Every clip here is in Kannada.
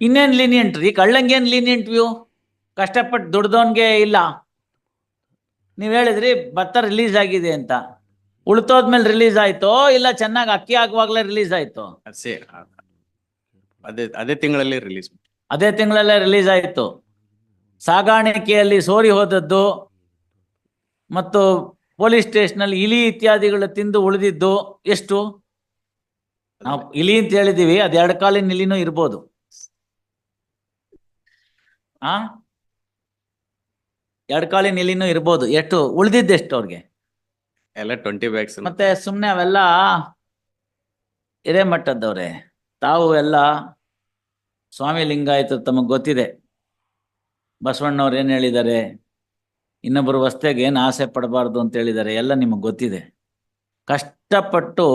ಇನ್ನೇನ್ ಲೀನಿಯಂಟ್ ರೀ? ಕಳ್ಳಂಗೇನ್ ಲೀನಿಯಂಟ್ ವ್ಯೂ ಕಷ್ಟಪಟ್ಟು ದುಡ್ದವನ್ಗೆ ಇಲ್ಲ. ನೀವ್ ಹೇಳಿದ್ರಿ ಭತ್ತ ರಿಲೀಸ್ ಆಗಿದೆ ಅಂತ. ಉಳ್ತೋದ್ಮೇಲೆ ರಿಲೀಸ್ ಆಯ್ತೋ ಇಲ್ಲ ಚೆನ್ನಾಗಿ ಅಕ್ಕಿ ಆಗುವಾಗ್ಲೇ ರಿಲೀಸ್ ಆಯ್ತು? ಅದೇ ಅದೇ ಅದೇ ತಿಂಗಳಲ್ಲಿ ರಿಲೀಸ್ ಅದೇ ತಿಂಗಳಲ್ಲೇ ರಿಲೀಸ್ ಆಯ್ತು. ಸಾಗಾಣಿಕೆಯಲ್ಲಿ ಸೋರಿ ಹೋದದ್ದು ಮತ್ತು ಪೊಲೀಸ್ ಸ್ಟೇಷನ್ ಅಲ್ಲಿ ಇಲಿ ಇತ್ಯಾದಿಗಳು ತಿಂದು ಉಳಿದಿದ್ದು ಎಷ್ಟು? ನಾವು ಇಲಿ ಅಂತ ಹೇಳಿದೀವಿ ಅದ್ ಎರಡು ಕಾಲಿನ ಇಲಿನೂ ಇರ್ಬೋದು. ಆ? ಎರಡು ಕಾಲಿನ ನಿಲಿನೂ ಇರ್ಬೋದು. ಎಷ್ಟು? ಉಳಿದಿದ್ದು ಎಷ್ಟು ಅವ್ರಿಗೆ? ಎಲ್ಲ ಟ್ವೆಂಟಿ ಬ್ಯಾಗ್ಸ್ ಮತ್ತೆ ಸುಮ್ನೆ ಅವೆಲ್ಲ ಹಿರೇಮಠದ್ದವ್ರೆ. ತಾವು ಎಲ್ಲ ಸ್ವಾಮಿ ಲಿಂಗಾಯತ ತಮಗೆ ಗೊತ್ತಿದೆ. ಬಸವಣ್ಣವ್ರು ಏನು ಹೇಳಿದ್ದಾರೆ? ಇನ್ನೊಬ್ಬರು ವಸ್ತೆಗೆ ಏನು ಆಸೆ ಪಡಬಾರ್ದು ಅಂತ ಹೇಳಿದ್ದಾರೆ ಎಲ್ಲ ನಿಮಗೆ ಗೊತ್ತಿದೆ. ಕಷ್ಟಪಟ್ಟು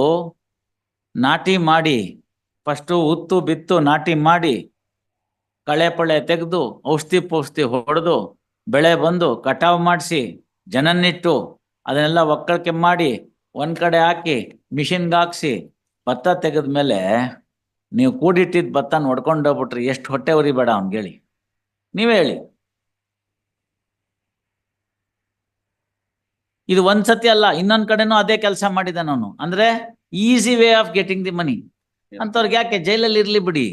ನಾಟಿ ಮಾಡಿ ಫಸ್ಟು ಉತ್ತು ಬಿತ್ತು ನಾಟಿ ಮಾಡಿ ಕಳೆ ಪಳೆ ತೆಗೆದು ಔಷಧಿ ಪೌಷ್ಠಿ ಹೊಡೆದು ಬೆಳೆ ಬಂದು ಕಟಾವು ಮಾಡಿಸಿ ಜನನ್ನಿಟ್ಟು ಅದನ್ನೆಲ್ಲ ಒಕ್ಕಳಿಕೆ ಮಾಡಿ ಒಂದ್ ಕಡೆ ಹಾಕಿ ಮಿಷಿನ್ಗೆ ಹಾಕ್ಸಿ ಭತ್ತ ತೆಗೆದ್ಮೇಲೆ ನೀವು ಕೂಡಿಟ್ಟಿದ್ದ ಭತ್ತ ನೋಡ್ಕೊಂಡು ಹೋಗ್ಬಿಟ್ರಿ ಎಷ್ಟು ಹೊಟ್ಟೆ ಉರಿಬೇಡ ಅವ್ನಿಗೆ ಹೇಳಿ ನೀವೇ ಹೇಳಿ. ಇದು ಒಂದ್ಸತಿ ಅಲ್ಲ ಇನ್ನೊಂದ್ ಕಡೆನೂ ಅದೇ ಕೆಲಸ ಮಾಡಿದ ನಾನು. ಅಂದ್ರೆ easy way of getting the money ಅಂತವ್ರಿಗೆ ಯಾಕೆ? ಜೈಲಲ್ಲಿ ಇರ್ಲಿ ಬಿಡಿ.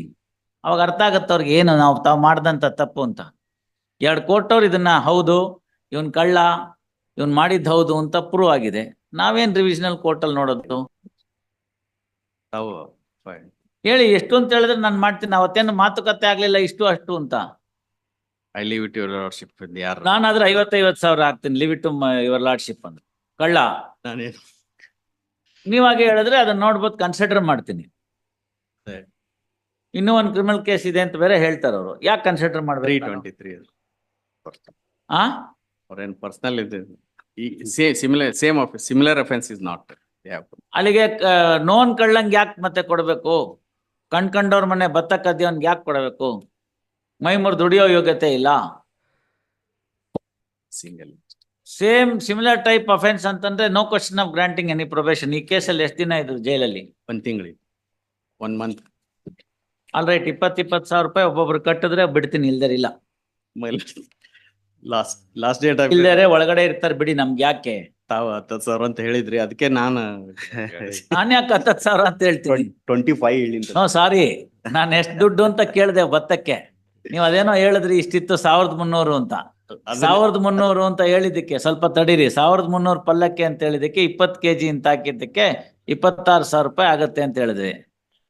ಅವಾಗ ಅರ್ಥ ಆಗತ್ತೆ ಅವ್ರಿಗೆ ಏನು ನಾವು ತಾವು ಮಾಡ್ದಂತ ತಪ್ಪು ಅಂತ. ಎರಡು ಕೋರ್ಟವ್ರು ಇದನ್ನ ಹೌದು ಇವನ್ ಕಳ್ಳ ಇವನ್ ಮಾಡಿದ್ ಹೌದು ಅಂತ ಪ್ರೂವ್ ಆಗಿದೆ. ನಾವೇನ್ ರಿವಿಷನಲ್ ಕೋರ್ಟಲ್ಲಿ ನೋಡೋದು? ಹೇಳಿ ಎಷ್ಟು ಅಂತ ಹೇಳಿದ್ರೆ ನಾನು ಮಾಡ್ತೀನಿ ಅವತ್ತೇನು ಮಾತುಕತೆ ಆಗ್ಲಿಲ್ಲ ಇಷ್ಟು ಅಷ್ಟು ಅಂತ. ಐ leave it ಯುವರ್ ನಾನಾದ್ರೆ ಐವತ್ತೈವತ್ತು ಸಾವಿರ ಹಾಕ್ತೀನಿ ಲಿವ್ ಇಟ್ ಯುವರ್ ಲಾರ್ಡ್ಶಿಪ್ ಅಂದ್ರೆ ಕಳ್ಳ ನೀವಾಗೆ ಹೇಳಿದ್ರೆ ಅದನ್ನ ನೋಡ್ಬೋದು ಕನ್ಸಿಡರ್ ಮಾಡ್ತೀನಿ. ಇನ್ನೂ ಒಂದು ಕ್ರಿಮಿನಲ್ ಕೇಸ್ ಇದೆ ಅಂತ ಬೇರೆ ಹೇಳ್ತಾರೆ ಅವರು. ಯಾಕೆ ಕನ್ಸಿಡರ್ ತ್ರೀ ಮಾಡ್ಬೇಕು? ಟ್ವೆಂಟಿ ತ್ರೀ ಆ? ಅವ್ರೇನ್ ಪರ್ಸನಲ್ ಇದೆ. ಈ same similar same of similar offence is not ಅಲ್ಲಿಗೆ ನೋನ್ ಕಳ್ಳಂಗ್ ಯಾಕೆ ಮತ್ತೆ ಕೊಡಬೇಕು? ಕಣ್ ಕಂಡವ್ರ ಮನೆ ಭತ್ತ ಕದ್ಯವನ್ಗೆ ಯಾಕೆ ಕೊಡಬೇಕು? ಮೈ ಮುರಿದು ದುಡಿಯೋ ಯೋಗ್ಯತೆ ಇಲ್ಲ. Single same similar type offence ಅಂತಂದ್ರೆ no question of granting any probation ಈ ಕೇಸಲ್ಲಿ ಎಷ್ಟು ದಿನ ಇದ್ರು ಜೈಲಲ್ಲಿ? ಒಂದ್ ತಿಂಗಳಿಗೆ ಒನ್ ಮಂತ್ ಆಲ್ ರೈಟ್ ಇಪ್ಪತ್ ಇಪ್ಪತ್ ಸಾವಿರ ರೂಪಾಯಿ ಒಬ್ಬೊಬ್ರು ಕಟ್ಟಿದ್ರೆ ಬಿಡ್ತೀನಿ ಇಲ್ದೇ ಇಲ್ಲ. ಲಾಸ್ಟ್ ಲಾಸ್ಟ್ ಡೇಟ್ ಒಳಗಡೆ ಇರ್ತಾರೆ ಬಿಡಿ ನಮ್ಗೆ ಯಾಕೆ? ತಾವು ಹತ್ತತ್ತು ಸಾವಿರ ಅಂತ ಹೇಳಿದ್ರಿ ಅದಕ್ಕೆ ನಾನು ನಾನು ಯಾಕೆ ಹತ್ತತ್ತು ಸಾವಿರ ಅಂತ ಹೇಳ್ತೀನಿ? ಟ್ವೆಂಟಿ ಫೈವ್ ಹೇಳಿ ಹ್ಞೂ ಸಾರಿ ನಾನು ಎಷ್ಟು ದುಡ್ಡು ಅಂತ ಕೇಳ್ದೆ ಭತ್ತಕ್ಕೆ. ನೀವು ಅದೇನೋ ಹೇಳಿದ್ರಿ ಇಷ್ಟಿತ್ತು ಸಾವಿರದ ಮುನ್ನೂರು ಅಂತ. ಸಾವಿರದ ಮುನ್ನೂರು ಅಂತ ಹೇಳಿದ್ದಕ್ಕೆ ಸ್ವಲ್ಪ ತಡೀರಿ. ಸಾವಿರದ ಮುನ್ನೂರು ಪಲ್ಲಕ್ಕೆ ಅಂತ ಹೇಳಿದಕ್ಕೆ ಇಪ್ಪತ್ತು ಕೆಜಿ ಅಂತ ಹಾಕಿದ್ದಕ್ಕೆ ಇಪ್ಪತ್ತಾರು ಸಾವಿರ ರೂಪಾಯಿ ಆಗತ್ತೆ ಅಂತ ಹೇಳಿದ್ವಿ.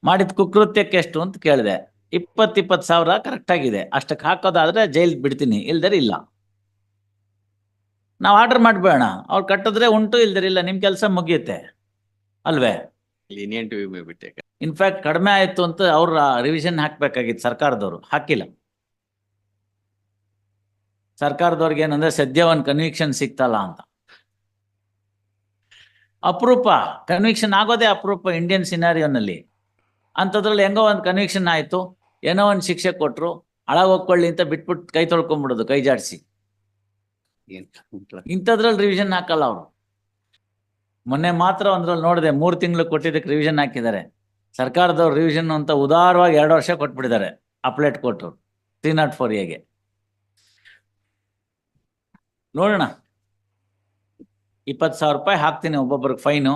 ಮಾಡಿದ ಕುಕೃತ್ಯಕ್ಕೆ ಎಷ್ಟು ಅಂತ ಕೇಳಿದೆ. ಇಪ್ಪತ್ ಇಪ್ಪತ್ತು ಸಾವಿರ ಕರೆಕ್ಟ್ ಆಗಿದೆ. ಅಷ್ಟಕ್ಕೆ ಹಾಕೋದಾದ್ರೆ ಜೈಲ್ ಬಿಡ್ತೀನಿ ಇಲ್ದರೆ ಇಲ್ಲ. ನಾವು ಆರ್ಡರ್ ಮಾಡ್ಬೇಡ ಅವ್ರು ಕಟ್ಟಿದ್ರೆ ಉಂಟು ಇಲ್ದರೆ ಇಲ್ಲ. ನಿಮ್ ಕೆಲಸ ಮುಗಿಯುತ್ತೆ. ಅಲ್ವೇ. ಇನ್ಫ್ಯಾಕ್ಟ್ ಕಡಿಮೆ ಆಯ್ತು ಅಂತ ಅವ್ರ ರಿವಿಷನ್ ಹಾಕ್ಬೇಕಾಗಿತ್ತು ಸರ್ಕಾರದವರು ಹಾಕಿಲ್ಲ. ಸರ್ಕಾರದವ್ರಿಗೆ ಏನಂದ್ರೆ ಸದ್ಯ ಒಂದು ಕನ್ವಿಕ್ಷನ್ ಸಿಕ್ತಲ್ಲ ಅಂತ. ಅಪರೂಪ ಕನ್ವಿಕ್ಷನ್ ಆಗೋದೇ ಅಪರೂಪ ಇಂಡಿಯನ್ ಸಿನಾರಿಯೋನಲ್ಲಿ ಅಂಥದ್ರಲ್ಲಿ ಹೆಂಗೋ ಒಂದು ಕನ್ವಿಕ್ಷನ್ ಆಯಿತು. ಏನೋ ಒಂದು ಶಿಕ್ಷೆ ಕೊಟ್ಟರು ಅಳ ಹೋಗ್ಕೊಳ್ಳಿ ಅಂತ ಬಿಟ್ಬಿಟ್ಟು ಕೈ ತೊಳ್ಕೊಂಬಿಡೋದು ಕೈ ಜಾಡಿಸಿ. ಇಂಥದ್ರಲ್ಲಿ ರಿವಿಷನ್ ಹಾಕಲ್ಲ ಅವರು. ಮೊನ್ನೆ ಮಾತ್ರ ಒಂದ್ರಲ್ಲಿ ನೋಡಿದೆ ಮೂರು ತಿಂಗಳು ಕೊಟ್ಟಿದ್ದಕ್ಕೆ ರಿವಿಷನ್ ಹಾಕಿದ್ದಾರೆ. ಸರ್ಕಾರದವ್ರು ರಿವಿಷನ್ ಅಂತ ಉದಾರವಾಗಿ ಎರಡು ವರ್ಷ ಕೊಟ್ಬಿಟ್ಟಿದ್ದಾರೆ ಅಪ್ಲೇಟ್ ಕೊಟ್ಟರು ತ್ರೀ ನಾಟ್ ಫೋರ್ ಎಗೆ ನೋಡೋಣ. ಇಪ್ಪತ್ತು ಸಾವಿರ ರೂಪಾಯಿ ಹಾಕ್ತೀನಿ ಒಬ್ಬೊಬ್ರಿಗೆ ಫೈನು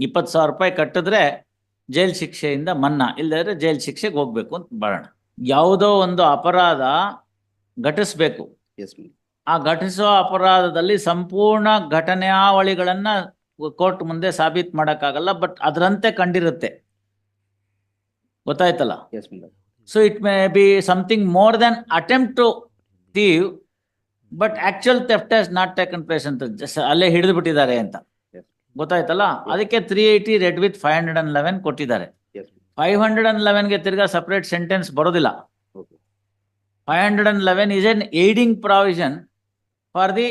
ಇಪ್ಪತ್ತು ಸಾವಿರ ರೂಪಾಯಿ ಕಟ್ಟಿದ್ರೆ ಜೈಲ್ ಶಿಕ್ಷೆಯಿಂದ ಮನ್ನಾ ಇಲ್ಲದ್ರೆ ಜೈಲ್ ಶಿಕ್ಷೆಗೆ ಹೋಗ್ಬೇಕು ಅಂತ ಬರೋಣ ಯಾವುದೋ ಒಂದು ಅಪರಾಧ ಘಟಿಸ್ಬೇಕು. ಎಸ್ ಆ ಘಟಿಸೋ ಅಪರಾಧದಲ್ಲಿ ಸಂಪೂರ್ಣ ಘಟನಾವಳಿಗಳನ್ನ ಕೋರ್ಟ್ ಮುಂದೆ ಸಾಬೀತ್ ಮಾಡೋಕ್ಕಾಗಲ್ಲ ಬಟ್ ಅದರಂತೆ ಕಂಡಿರುತ್ತೆ. ಗೊತ್ತಾಯ್ತಲ್ಲ? So it may be something more then attempt to thieve but actual theft not taken place ಅಂತ ಅಲ್ಲೇ ಹಿಡಿದು ಬಿಟ್ಟಿದ್ದಾರೆ ಅಂತ. ಗೊತ್ತಾಯ್ತಲ್ಲ? ಅದಕ್ಕೆ three eighty read with five hundred and eleven ಕೊಟ್ಟಿದ್ದಾರೆ. ಫೈವ್ ಹಂಡ್ರೆಡ್ ಅಂಡ್ ಲೆವೆನ್ಗೆ ತಿರ್ಗಾ ಸಪರೇಟ್ ಸೆಂಟೆನ್ಸ್ ಬರೋದಿಲ್ಲ. Five hundred and eleven is an aiding provision for the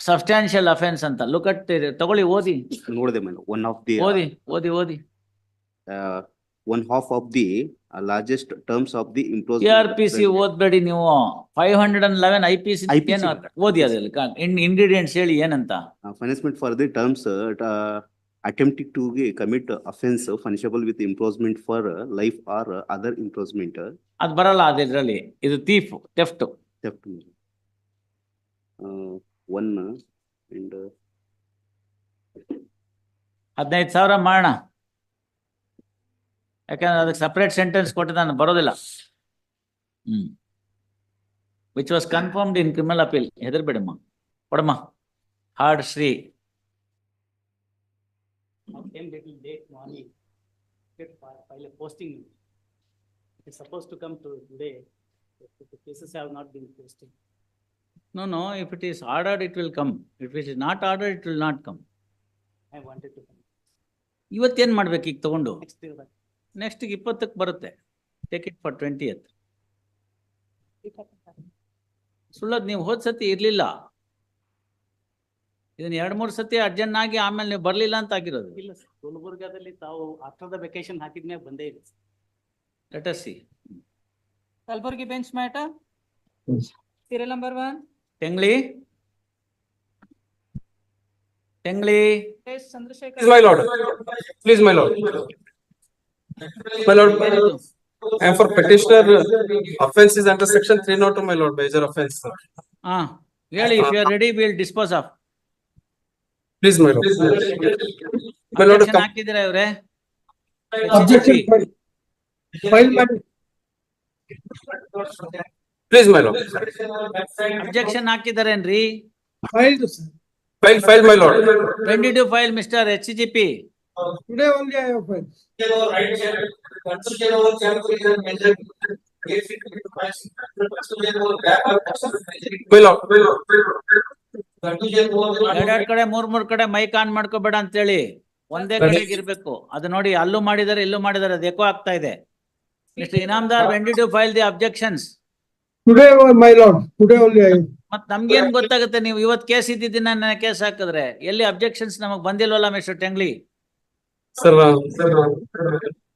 substantial offence ಅಂತ. ಲುಕ್ ಅಟ್ ತಗೊಳ್ಳಿ ಓದಿ. ನೋಡಿದೆ ಮೇಡಮ್ ಒನ್ ಆಫ್ ದಿ ಓದಿ ಓದಿ ಓದಿ. One half of the largest terms of the imprisonment K R P C ಓದ್ಬೇಡಿ ನೀವು. Five hundred and eleven I P C P ಏನು ಓದಿ ಅದ್ರಲ್ಲಿ ಇಂಗ್ರೀಡಿಯೆಂಟ್ಸ್ ಹೇಳಿ ಏನಂತ. Punishment for the terms attempting to ಗಿ commit offense punishable with imprisonment for life life or imprisonment other imprisonment, ಅದು ಬರಲ್ಲ ಅದಿದ್ರಲ್ಲಿ. ಇದು thief theft theft one and ಹದಿನೈದು ಸಾವಿರ ಮಾಡೋಣ ಯಾಕಂದ್ರೆ ಅದಕ್ಕೆ ಸಪ್ರೇಟ್ ಸೆಂಟೆನ್ಸ್ ಕೊಟ್ಟಿದ್ದಾನೆ ಬರೋದಿಲ್ಲ ಹ್ಮ್ which was confirmed in criminal appeal ಹೆದರ್ಬೇಡಮ್ಮ ಕೊಡಮ್ಮ hardship posting. It is supposed to come to today, the cases have not been posted. No, no, if it is ordered, it will come If it is not ordered, it will not come. I wanted to come. ಇವತ್ತೇನ್ ಮಾಡ್ಬೇಕು ಈಗ ತಗೊಂಡು Next day, but ನೆಕ್ಸ್ಟ್ ಇಪ್ಪತ್ತಕ್ಕೆ ಬರುತ್ತೆ. ಟೇಕ್ ಇಟ್ ಫಾರ್ ಟ್ವೆಂಟಿ ಎತ್ ಸುಳ್ಳದ್ ನೀವು ಹೋದ್ ಸತಿ ಇರಲಿಲ್ಲ. ಇದನ್ನ ಎರಡ್ ಮೂರ್ ಸತಿ ಅರ್ಜೆಂಟ್ ಆಗಿ ಆಮೇಲೆ ನೀವು ಬರ್ಲಿಲ್ಲ ಅಂತ ಆಗಿರೋದು. ಇಲ್ಲ ಸರ್, ಗುಲ್ಬರ್ಗಾದಲ್ಲಿ ತಾವು ಆಫ್ಟರ್ ದ ವೆಕೇಶನ್ ಹಾಕಿದ್ಮೇಲೆ ಬಂದೇ ಇಲ್ಲ. Let us see Kalburgi bench matter. Serial number one, Tengli Tengli my lord Please, my lord. Please, my lord. My lord, I am for petitioner, offense is under section three not my lord, major offense. sir. ಹಾ ಹೇಳಿ if you are ready will dispose of Please, my lord. My lord, com- ಹಾಕಿದಿರಾ ಇವ್ರೆ Objection filed. Filed by, please, my lord. Objection ಹಾಕಿದಾರೇನ್ರಿ filed, sir. File, file, my lord. When did you file mister H G P Today only I have filed. My lord. ಎರಡೆರಡ್ ಕಡೆ ಮೂರ್ ಮೂರ್ ಕಡೆ ಮೈಕ್ ಆನ್ ಮಾಡ್ಕೋಬೇಡ ಅಂತೇಳಿ. ಒಂದೇ ಕಡೆಗೆ ಇರ್ಬೇಕು. ಅದು ನೋಡಿ ಅಲ್ಲೂ ಮಾಡಿದಾರೆ ಇಲ್ಲೂ ಮಾಡಿದಾರೆ ಅದು ಎಕೋ ಆಗ್ತಾ ಇದೆ. Mister Inamdar when did you file the objections Today, my lord, today only I, ಮತ್ ನಮ್ಗೇನ್ ಗೊತ್ತಾಗುತ್ತೆ ನೀವು ಇವತ್ ಕೇಸ್ ಇದ್ದಿದ್ದೀನಿ ಕೇಸ್ ಹಾಕಿದ್ರೆ ಎಲ್ಲಿ ಅಬ್ಜೆಕ್ಷನ್ಸ್ ನಮಗ್ ಬಂದಿಲ್ವಲ್ಲ mister Tengli Sir, uh,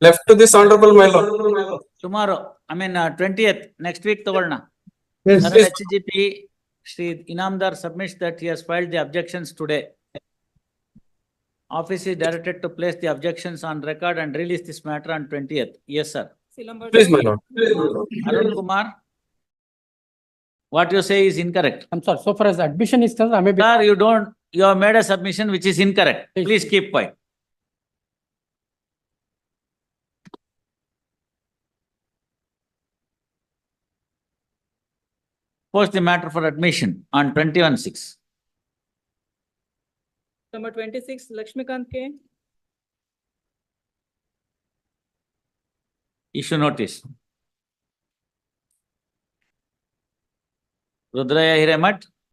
left to this honorable, my lord. Tomorrow I mean twenty eighth next week ತಗೊಳ್ಳೋಣ yes, H G P Shri Inamdar submits that he has filed the objections today. Office is directed to place the objections on record and release this matter on twentieth. Yes, sir. Serial number Please, two, my lord. Arun Kumar? What you say is incorrect. I'm sorry, so far as admission is concerned, I may be, Sir, you don't, you have made a submission which is incorrect. Please keep quiet. Post the matter for admission on twenty-one six. number twenty-six, Lakshmikant K. issue notice. Rudraya Hiremat,